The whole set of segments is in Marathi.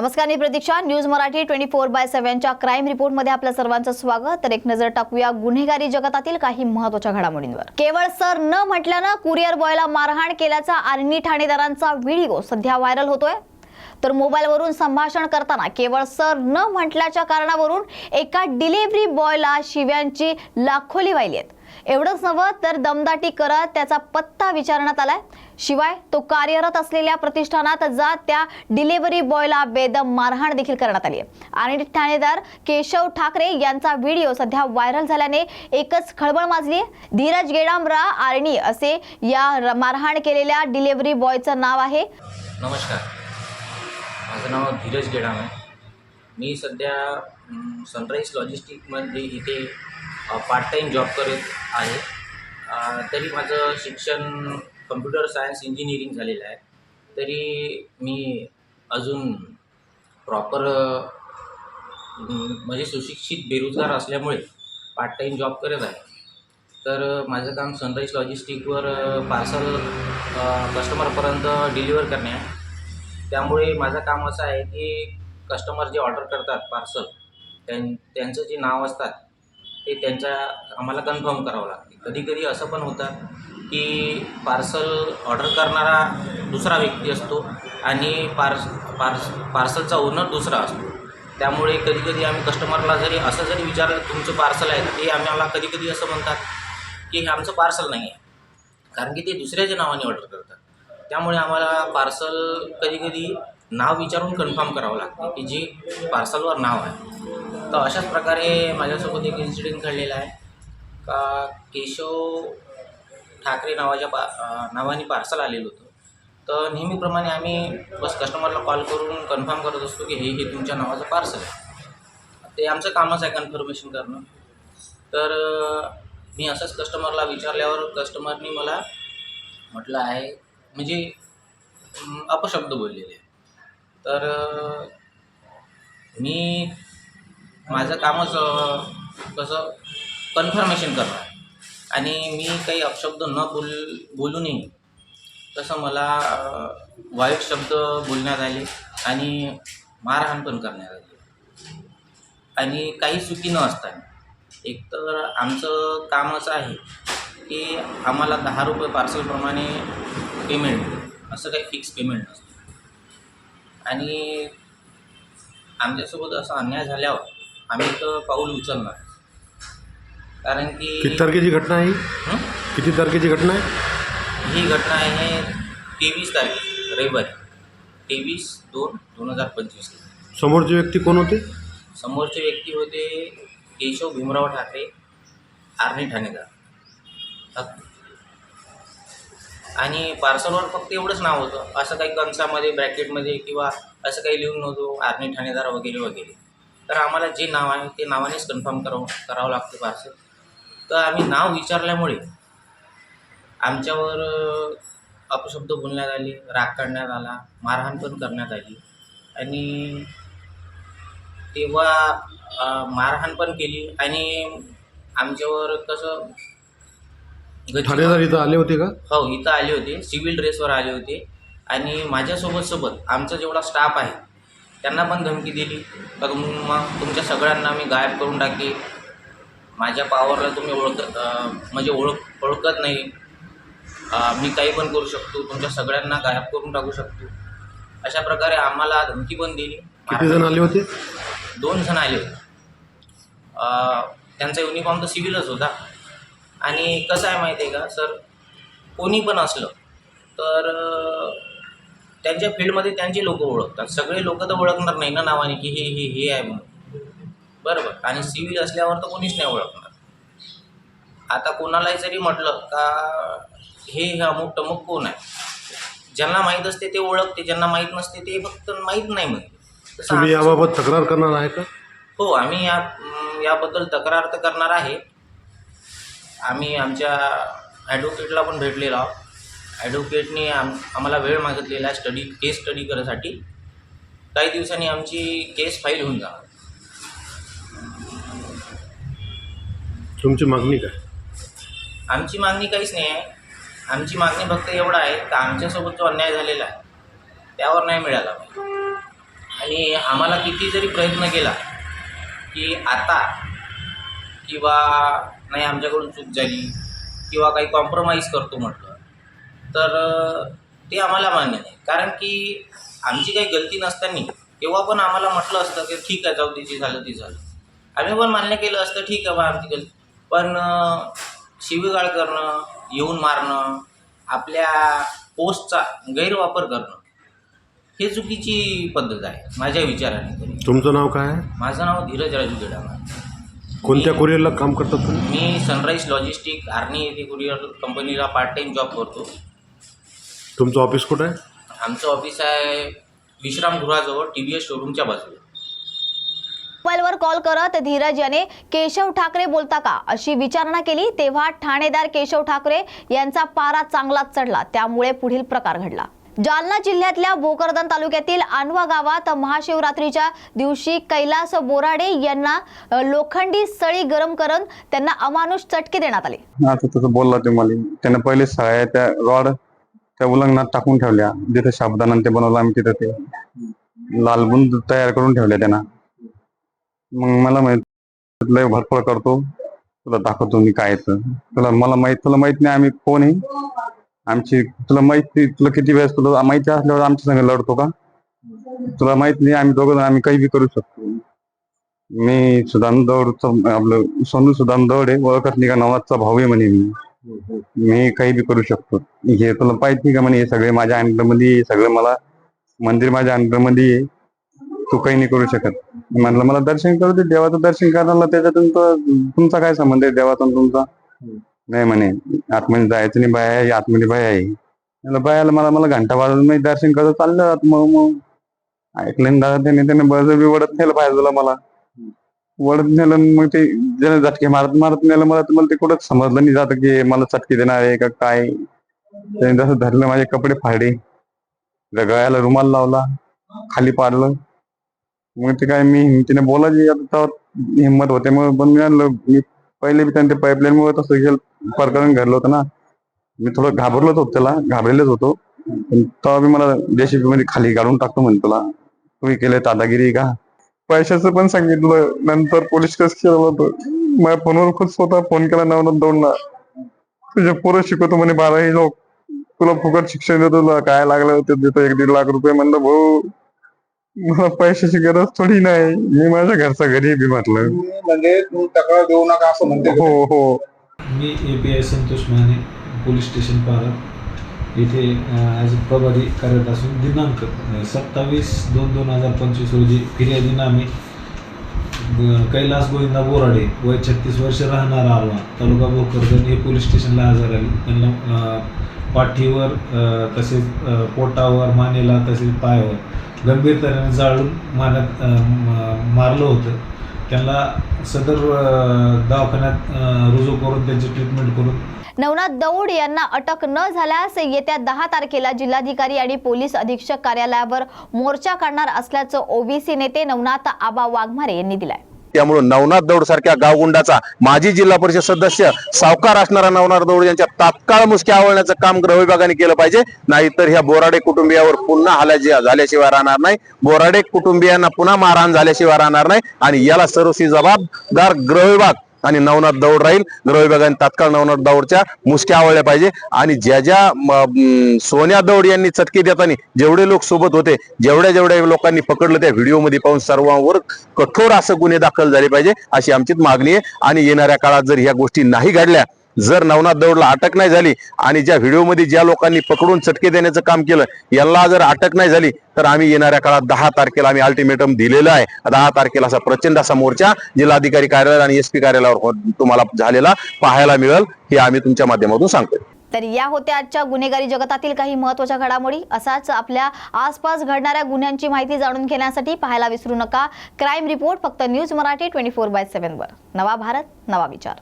नमस्कार मी Pratiksha. News Marathi twenty four by सेव्हनच्या crime रिपोर्टमध्ये आपल्या सर्वांचं स्वागत. तर एक नजर टाकूया गुन्हेगारी जगतातील काही महत्त्वाच्या घडामोडींवर. केवळ सर न म्हटल्यानं कुरिअर बॉयला मारहाण केल्याचा आर्मी ठाणेदारांचा व्हिडिओ सध्या व्हायरल होतोय. तर मोबाईलवरून संभाषण करताना केवळ सर न म्हटल्याच्या कारणावरून एका डिलिव्हरी बॉयला शिव्यांची लाखोली वाहिली आहेत. एवढंच नव्हे तर दमदाटी करत त्याचा पत्ता विचारण्यात आलाय. शिवाय तो कार्यरत असलेल्या प्रतिष्ठानात जात त्या डिलिव्हरी बॉयला बेदम मारहाण देखील करण्यात आली आहे. आणि ठाणेदार केशव ठाकरे यांचा व्हिडिओ सध्या व्हायरल झाल्याने एकच खळबळ माजली आहे. धीरज गेडामरा आर्णी असे या र- मारहाण केलेल्या डिलिव्हरी बॉयचं नाव आहे. नमस्कार. माझं नाव धीरज गेडाम आहे. मी सध्या सनराईज लॉजिस्टिकमध्ये इथे पार्ट टाईम जॉब करत आहे. तरी माझं शिक्षण कम्प्युटर सायन्स इंजिनिअरिंग झालेलं आहे. तरी मी अजून प्रॉपर म्हणजे सुशिक्षित बेरोजगार असल्यामुळे पार्ट टाईम जॉब करत आहे. तर माझं काम सनराईज लॉजिस्टिकवर पार्सल कस्टमरपर्यंत डिलिव्हर करणे आहे. त्यामुळे माझं काम असं आहे की कस्टमर जे ऑर्डर करतात पार्सल त्यां त्यांचं जे नाव असतात ते त्यांच्या आम्हाला कन्फर्म करावं लागते. कधी कधी असं पण होतं की पार्सल ऑर्डर करणारा दुसरा व्यक्ती असतो आणि पार्स पार्स पार्सलचा ओनर दुसरा असतो. त्यामुळे कधी कधी आम्ही कस्टमरला जरी असं जरी विचारलं तुमचं पार्सल आहे ते आम्हाला कधी कधी असं म्हणतात की हे आमचं पार्सल नाही आहे. कारण की ते दुसऱ्याच्या नावाने ऑर्डर करतात. त्यामुळे आम्हाला पार्सल कधी कधी नाव विचारून कन्फर्म करावं लागते की जे पार्सलवर नाव आहे. तर अशाच प्रकारे माझ्यासोबत एक इन्सिडेंट घडलेला आहे. का केशव ठाकरे नावाच्या पा नावाने पार्सल आलेलं होतं. तर नेहमीप्रमाणे आम्ही बस कस्टमरला कॉल करून कन्फर्म करत असतो की हे हे तुमच्या नावाचं पार्सल आहे. ते आमचं कामच आहे कन्फर्मेशन करणं. तर मी असंच कस्टमरला विचारल्यावर कस्टमरनी मला म्हटलं आहे म्हणजे अपशब्द बोललेले. तर मी माझं कामच कसं कन्फर्मेशन करणं आणि मी काही अपशब्द न बोल बोलूनही तसं मला वाईट शब्द बोलण्यात आले आणि मारहाण पण करण्यात आली. आणि काही चुकी न असताना एकतर आमचं काम असं आहे की आम्हाला दहा रुपये पार्सलप्रमाणे पेमेंट असं काही फिक्स पेमेंट नसतं. आणि आमच्यासोबत असं अन्याय झाल्यावर आम्ही तर पाऊल उचलणार. कारण की किती तारखेची घटना आहे ही? हं? किती तारखेची घटना आहे? ही घटना आहे तेवीस तारीख रविवारी. तेवीस दोन दोन हजार पंचवीस समोरचे व्यक्ती कोण होते? समोरचे व्यक्ती होते केशव भीमराव ठाकरे आर्मी ठाणेदार. आणि पार्सलवर फक्त एवढंच नाव होतं. असं काही कंसामध्ये ब्रॅकेटमध्ये किंवा असं काही लिहून नव्हतं आर्मी ठाणेदार वगैरे वगैरे. तर आम्हाला जे नाव आहे ते नावानेच कन्फर्म करावं करावं लागते पार्सल तर आम्ही नाव विचारल्यामुळे आमच्यावर अपशब्द बोलण्यात आले राग काढण्यात आला मारहाण पण करण्यात आली. आणि तेव्हा मारहाण पण केली आणि आमच्यावर कसं ठाणेदार इथं आले होते का? हो इथं आले होते. सिव्हिल ड्रेसवर आले होते. आणि माझ्यासोबत सोबत आमचा जेवढा स्टाफ आहे त्यांना पण धमकी दिली. का तुम मग तुमच्या सगळ्यांना मी गायब करून टाके. माझ्या पावरला तुम्ही ओळख अं, म्हणजे ओळख ओळखत नाही. मी काही पण करू शकतो. तुमच्या सगळ्यांना गायब करून टाकू शकतो. अशा प्रकारे आम्हाला धमकी पण दिली. किती जण आले होते? दोन जण आले होते. त्यांचा युनिफॉर्म तर सिव्हिलच होता. आणि कसं आहे माहिती आहे का सर? कोणी पण असलं तर त्यांच्या फील्डमध्ये त्यांचे लोक ओळखतात. सगळे लोक तर ओळखणार नाही ना नावाने की हे हे हे आहे म्हणून. बरोबर. आणि सिव्हिल असल्यावर तर कोणीच नाही ओळखणार. आता कोणालाही जरी म्हटलं का हे हे अमुक टमुक कोण आहे? ज्यांना माहीत असते ते ओळखते. ज्यांना माहीत नसते ते फक्त माहीत नाही म्हणते तसं तुम्ही याबाबत तक्रार करणार आहे का? हो आम्ही या याबद्दल तक्रार तर करणार आहे. आम्ही आमच्या ॲडव्होकेटला पण भेटलेलो आहोत. ॲडव्होकेटने आम आम्हाला वेळ मागितलेला आहे स्टडी केस स्टडी करायसाठी. काही दिवसांनी आमची केस फाईल होऊन जाणार. तुमची मागणी काय? आमची मागणी काहीच नाही आहे. आमची मागणी फक्त एवढं आहे का आमच्यासोबत जो अन्याय झालेला आहे त्यावर नाही मिळाला. आणि आम्हाला किती जरी प्रयत्न केला की आता किंवा नाही आमच्याकडून चूक झाली किंवा काही कॉम्प्रोमाइज करतो म्हटलं तर ते आम्हाला मान्य नाही. कारण की आमची काही गलती नसताना तेव्हा पण आम्हाला म्हटलं असतं की ठीक आहे जाऊ जे झालं ते झालं. आम्ही पण मान्य केलं असतं ठीक आहे बा आमची गलती. पण शिवीगाळ करणं येऊन मारणं आपल्या पोस्टचा गैरवापर करणं हे चुकीची पद्धत आहे माझ्या विचाराने तुमचं नाव काय? आहे माझं नाव धीरज राजू गेडामा कोणत्या कुरिअरला काम करतात तुम्ही? मी सनराईज लॉजिस्टिक आर्नी येथे कुरिअर कंपनीला पार्ट टाईम जॉब करतो. तुमचं ऑफिस कुठं आहे? आमचं ऑफिस आहे विश्रामगृहाजवळ टी व्ही एस शोरूमच्या बाजूला. मोबाईलवर कॉल करत धीरज याने केशव ठाकरे बोलता का? अशी विचारणा केली तेव्हा ठाणेदार केशव ठाकरे यांचा पारा चांगलाच चढला त्यामुळे पुढील प्रकार घडला. जालना जिल्ह्यातल्या भोकरदन तालुक्यातील आणवा गावात महाशिवरात्रीच्या दिवशी कैलास बोराडे यांना अ, लोखंडी सळी गरम करून त्यांना अमानुष चटके देण्यात आले. तसं बोलला ते मला त्याने पहिले सळ्या त्या रॉड त्या उलंगणात टाकून ठेवल्या. जिथे शाबदाना ते बनवलं आम्ही तिथं ते लालबुंद तयार करून ठेवल्या त्यांना. मग मला माहीत लय भरपूर करतो. तुला दाखवतो मी काय तुला मला माहीत तुला माहीत नाही आम्ही कोण आहे. आमची तुला माहिती तुला किती वेळेस तुला माहिती असल्यावर आमच्या संग लढतो का? तुला माहीत नाही आम्ही दोघं जण आम्ही काही बी करू शकतो. मी सुदान दौडचं आपलं सोनू सुदान दौड आहे. ओळखत नाही का? नवाजचा भाऊ आहे म्हणे मी. मी काही बी करू शकतो. हे तुला पाहिजे का म्हणे हे सगळे माझ्या अंडरमध्ये आहे, सगळं मला मंदिर माझ्या अंडरमध्ये आहे. तू काही नाही करू शकत. म्हटलं मला दर्शन करू दे देवाचं दर्शन करायला त्याच्यातून तुमचा काय संबंध आहे देवाचा तुमचा? नाही म्हणे आतमध्ये जायचं नाही बाया आहे आतमध्ये बाया आहे. म्हणलं बायाला मला मला घंटा वाजत नाही दर्शन करत चाललं मग मग. ऐकलं दादा त्याने त्याने बळजबरी वडत नेलं पाहिजे मला. वडत नेलं मग ते ज्याला झटके मारत मारत नेलं मला तर मला ते कुठंच समजलं नाही जात की मला चटके देणार आहे का काय. त्याने जसं धरलं माझे कपडे फाडे गळ्याला रुमाल लावला खाली पाडलं. मग ते काय मी हिमतीने बोलायची आता तेव्हा हिंमत होते. मग पण मी आणलं मी पहिले बी त्यांनी पाईपलाईन मुळे तसं प्रकरण घडलं होतं ना. मी थोडं घाबरलोच होतो त्याला घाबरलेच होतो. पण तेव्हा बी मला जेसीबी मध्ये खाली काढून टाकतो म्हणे तुला. तुम्ही केले दादागिरी का? पैशाचं पण सांगितलं. नंतर पोलीस केस केलं होतं. माझ्या फोनवर खूप स्वतः फोन केला नवनाथ दौडला. तुझे पोरं शिकवतो म्हणे बाराही लोक. तुला फुकट शिक्षण देतो तुला. काय लागलं होतं देतो एक दीड लाख रुपये म्हणलं भाऊ मला पैशाची गरज थोडी नाही. मी माझ्या घरचा गरीब आहे म्हटलं. म्हणजे तू तक्रार देऊ नका असं म्हणते. हो हो. मी A P I Santosh Mane police station Para इथे ॲज प्रभारी कार्यरत असून दिनांक सत्तावीस दोन दोन हजार पंचवीस रोजी फिर्यादी नामे कैलास गोविंदा बोराडे वय छत्तीस वर्ष राहणारा आलवा तालुका भोकरदन हे पोलीस स्टेशनला हजर आले. त्यांना पाठीवर तसेच पोटावर मानेला तसेच पायावर गंभीर तऱ्हेने जाळून मारण्यात मारलं होतं. त्यांना सदर दवाखान्यात रुजू करून त्यांची ट्रीटमेंट करून. नवनाथ दौड यांना अटक न झाल्यास येत्या दहा तारखेला जिल्हाधिकारी आणि पोलीस अधीक्षक कार्यालयावर मोर्चा काढणार असल्याचं ओबीसी नेते नवनाथ आबा वाघमारे यांनी दिलाय. त्यामुळे नवनाथ दौड सारख्या गावगुंडाचा माजी जिल्हा परिषद सदस्य सावकार असणारा नवनाथ दौड यांच्या तात्काळ मुसक्या आवळण्याचं काम गृह विभागाने केलं पाहिजे. नाहीतर ह्या बोराडे कुटुंबियावर पुन्हा हल्या झाल्याशिवाय राहणार नाही. बोराडे कुटुंबियांना पुन्हा मारहाण झाल्याशिवाय राहणार नाही. आणि याला सर्वस्वी जबाबदार गृह विभाग आणि नवनाथ दौड राहील. गृह विभागाने तात्काळ नवनाथ दौडच्या मुसक्या आवळल्या पाहिजे. आणि ज्या ज्या सोन्या दौड यांनी चटके देताना जेवढे लोक सोबत होते जेवढ्या जेवढ्या लोकांनी पकडलं त्या व्हिडिओमध्ये पाहून सर्वांवर कठोर असं गुन्हे दाखल झाले पाहिजे अशी आमची मागणी आहे. आणि येणाऱ्या काळात जर ह्या गोष्टी नाही घडल्या जर नवनाथ दौडला अटक नाही झाली आणि ज्या व्हिडिओमध्ये ज्या लोकांनी पकडून चटके देण्याचं काम केलं यांना जर अटक नाही झाली तर आम्ही येणाऱ्या काळात दहा तारखेला आम्ही अल्टिमेटम दिलेलं आहे. दहा तारखेला असा प्रचंड असा मोर्चा जिल्हाधिकारी कार्यालय आणि एसपी कार्यालयावर हो- तुम्हाला झालेला पाहायला मिळेल हे आम्ही तुमच्या माध्यमातून सांगतोय. तर या होत्या आजच्या गुन्हेगारी जगतातील काही महत्त्वाच्या घडामोडी. असाच आपल्या आसपास घडणाऱ्या गुन्ह्यांची माहिती जाणून घेण्यासाठी पाहायला विसरू नका. क्राईम रिपोर्ट फक्त news Marathi twenty four by सेव्हनवर नवा भारत नवा विचार.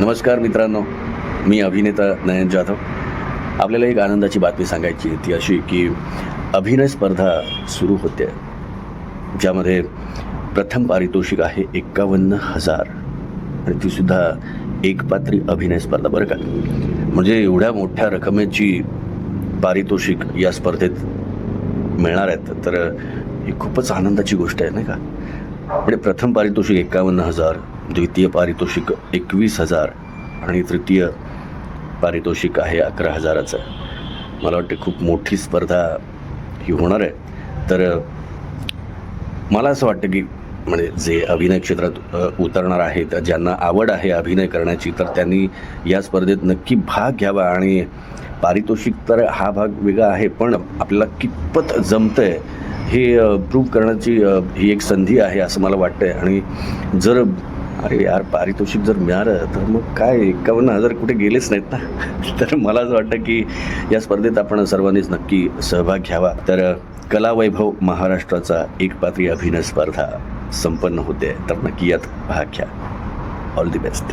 नमस्कार मित्रांनो मी अभिनेता नयन जाधव. आपल्याला एक आनंदाची बातमी सांगायची आहे, ती अशी की अभिनय स्पर्धा सुरू होते. ज्यामध्ये प्रथम पारितोषिक आहे एक्कावन्न हजार. आणि तीसुद्धा एकपात्री अभिनय स्पर्धा बरं का? म्हणजे एवढ्या मोठ्या रकमेची पारितोषिक या स्पर्धेत मिळणार आहेत तर ही खूपच आनंदाची गोष्ट आहे नाही का? म्हणजे प्रथम पारितोषिक एकावन्न हजार द्वितीय पारितोषिक एकवीस हजार आणि तृतीय पारितोषिक आहे अकरा हजाराचं. मला वाटते खूप मोठी स्पर्धा ही होणार आहे. तर मला असं वाटतं की म्हणजे जे अभिनय क्षेत्रात उतरणार आहेत ज्यांना आवड आहे अभिनय करण्याची तर त्यांनी या स्पर्धेत नक्की भाग घ्यावा. आणि पारितोषिक तर हा भाग वेगळा आहे पण आपल्याला कितपत जमतं आहे हे प्रूव्ह करण्याची ही एक संधी आहे असं मला वाटतं आहे आणि जर अरे यार पारितोषिक जर मिळालं तर मग काय? एकावन्न हजार कुठे गेलेच नाहीत ना. तर मला असं वाटतं की या स्पर्धेत आपण सर्वांनीच नक्की सहभाग घ्यावा. तर कलावैभव महाराष्ट्राचा एकपात्री अभिनय स्पर्धा संपन्न होते. तर नक्की यात भाग घ्या. All the best